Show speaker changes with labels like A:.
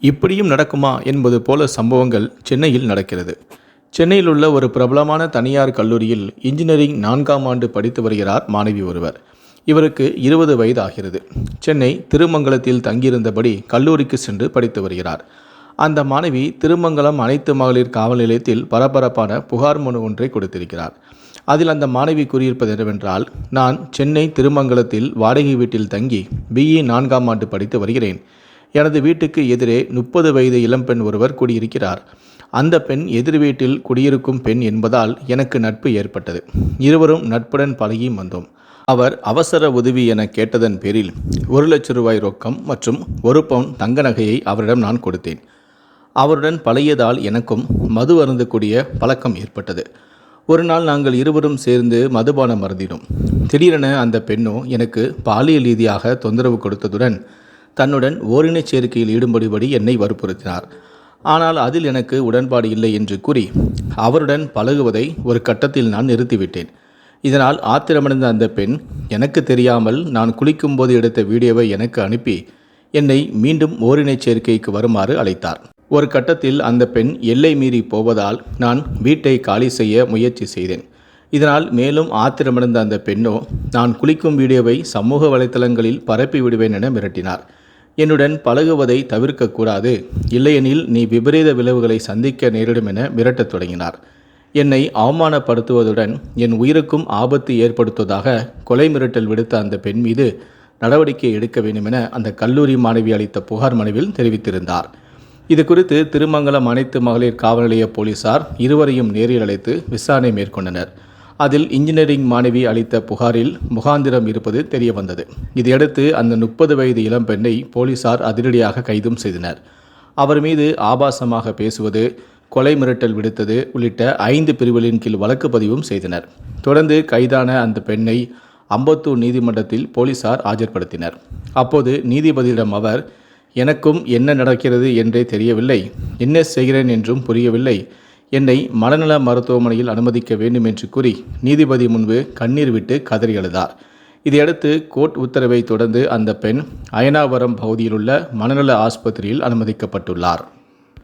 A: இப்படியும் நடக்குமா என்பது போல சம்பவங்கள் சென்னையில் நடக்கிறது. சென்னையில் உள்ள ஒரு பிரபலமான தனியார் கல்லூரியில் இன்ஜினியரிங் நான்காம் ஆண்டு படித்து வருகிறார் மாணவி ஒருவர். இவருக்கு இருபது வயது ஆகிறது சென்னை திருமங்கலத்தில் தங்கியிருந்தபடி கல்லூரிக்கு சென்று படித்து வருகிறார். அந்த மாணவி திருமங்கலம் அனைத்து மகளிர் காவல் நிலையத்தில் பரபரப்பான புகார் மனு ஒன்றை கொடுத்திருக்கிறார். அதில் அந்த மாணவி கூறியிருப்பது என்னவென்றால் நான் சென்னை திருமங்கலத்தில் வாடகை வீட்டில் தங்கி பிஇ நான்காம் ஆண்டு படித்து வருகிறேன். எனது வீட்டுக்கு எதிரே முப்பது வயது இளம்பெண் ஒருவர் குடியிருக்கிறார். அந்த பெண் எதிர் வீட்டில் குடியிருக்கும் பெண் என்பதால் எனக்கு நட்பு ஏற்பட்டது. இருவரும் நட்புடன் பழகியும் வந்தோம். அவர் அவசர உதவி என கேட்டதன் பேரில் ஒரு லட்சம் ரூபாய் ரொக்கம் மற்றும் ஒரு பவுன் தங்க நகையை அவரிடம் நான் கொடுத்தேன். அவருடன் பழையதால் எனக்கும் மது அருந்தக்கூடிய பழக்கம் ஏற்பட்டது. ஒரு நாள் நாங்கள் இருவரும் சேர்ந்து மதுபானம் அருந்தினோம். திடீரென அந்த பெண்ணோ எனக்கு பாலியல் ரீதியாக தொந்தரவு கொடுத்ததுடன் தன்னுடன் ஓரினச் சேர்க்கையில் ஈடுபடும்படி என்னை வற்புறுத்தினார். ஆனால் அதில் எனக்கு உடன்பாடு இல்லை என்று கூறி அவருடன் பழகுவதை ஒரு கட்டத்தில் நான் நிறுத்திவிட்டேன். இதனால் ஆத்திரமடைந்த அந்த பெண் எனக்கு தெரியாமல் நான் குளிக்கும்போது எடுத்த வீடியோவை எனக்கு அனுப்பி என்னை மீண்டும் ஓரினச் சேர்க்கைக்கு வருமாறு அழைத்தார். ஒரு கட்டத்தில் அந்த பெண் எல்லை மீறி போவதால் நான் வீட்டை காலி செய்ய முயற்சி செய்தேன். இதனால் மேலும் ஆத்திரமடைந்த அந்த பெண்ணோ நான் குளிக்கும் வீடியோவை சமூக வலைத்தளங்களில் பரப்பி விடுவேன் என மிரட்டினார். என்னுடன் பழகுவதை தவிர்க்கக்கூடாது. இல்லையெனில் நீ விபரீத விளைவுகளை சந்திக்க நேரிடும் என மிரட்டத் தொடங்கினார். என்னை அவமானப்படுத்துவதுடன் என் உயிருக்கும் ஆபத்து ஏற்படுத்துவதாக கொலை மிரட்டல் விடுத்த அந்த பெண் மீது நடவடிக்கை எடுக்க வேண்டும் என அந்த கல்லூரி மாணவி அளித்த புகார் மனுவில் தெரிவித்திருந்தார். இது குறித்து திருமங்கலம் அனைத்து மகளிர் காவல் நிலைய போலீசார் இருவரையும் நேரில் அழைத்து விசாரணை மேற்கொண்டனர். அதில் இன்ஜினியரிங் மாணவி அளித்த புகாரில் முகாந்திரம் இருப்பது தெரியவந்தது. இதையடுத்து அந்த முப்பது வயது இளம்பெண்ணை போலீசார் அதிரடியாக கைதும் செய்தனர். அவர் மீது ஆபாசமாக பேசுவது கொலை மிரட்டல் விடுத்தது உள்ளிட்ட ஐந்து பிரிவுகளின் கீழ் வழக்கு பதிவும் செய்தனர். தொடர்ந்து கைதான அந்த பெண்ணை அம்பத்தூர் நீதிமன்றத்தில் போலீசார் ஆஜர்படுத்தினர். அப்போது நீதிபதியிடம் அவர் எனக்கும் என்ன நடக்கிறது என்றே தெரியவில்லை. என்ன செய்கிறேன் என்றும் புரியவில்லை. என்னை மனநல மருத்துவமனையில் அனுமதிக்க வேண்டும் என்று கூறி நீதிபதி முன்பு கண்ணீர் விட்டு கதறி எழுதார் இதையடுத்து கோர்ட் உத்தரவை தொடர்ந்து அந்த பெண் அயனாவரம் பகுதியில் உள்ள மனநல ஆஸ்பத்திரியில் அனுமதிக்கப்பட்டுள்ளார்.